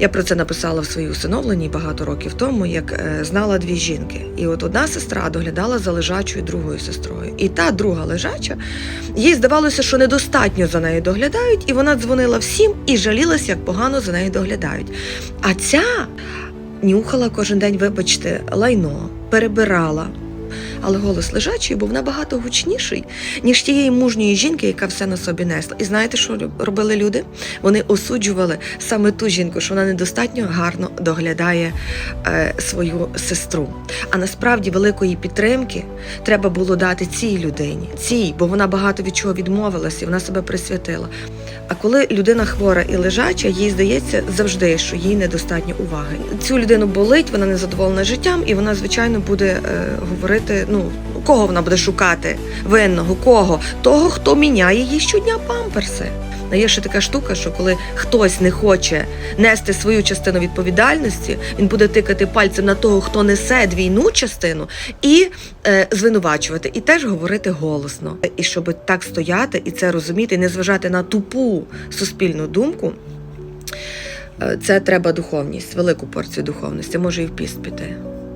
Я про це написала в своїй усиновленні багато років тому, як е, знала дві жінки. І от одна сестра доглядала за лежачою другою сестрою. І та друга лежача, їй здавалося, що недостатньо за нею доглядають, і вона дзвонила всім і жалілася, як погано за нею доглядають. А ця нюхала кожен день, вибачте, лайно, перебирала. Але голос лежачий був набагато гучніший, ніж тієї мужньої жінки, яка все на собі несла. І знаєте, що робили люди? Вони осуджували саме ту жінку, що вона недостатньо гарно доглядає е, свою сестру. А насправді великої підтримки треба було дати цій людині, цій, бо вона багато від чого відмовилася, вона себе присвятила. А коли людина хвора і лежача, їй здається завжди, що їй недостатньо уваги. Цю людину болить, вона не задоволена життям, і вона, звичайно, буде е, говорити: ну кого вона буде шукати? Винного, кого? Того, хто міняє їй щодня памперси. А є ще така штука, що коли хтось не хоче нести свою частину відповідальності, він буде тикати пальцем на того, хто несе двійну частину, і е, звинувачувати, і теж говорити голосно. І щоб так стояти і це розуміти, і не зважати на тупу суспільну думку. е, Це треба духовність, велику порцію духовності, може і в піст піти.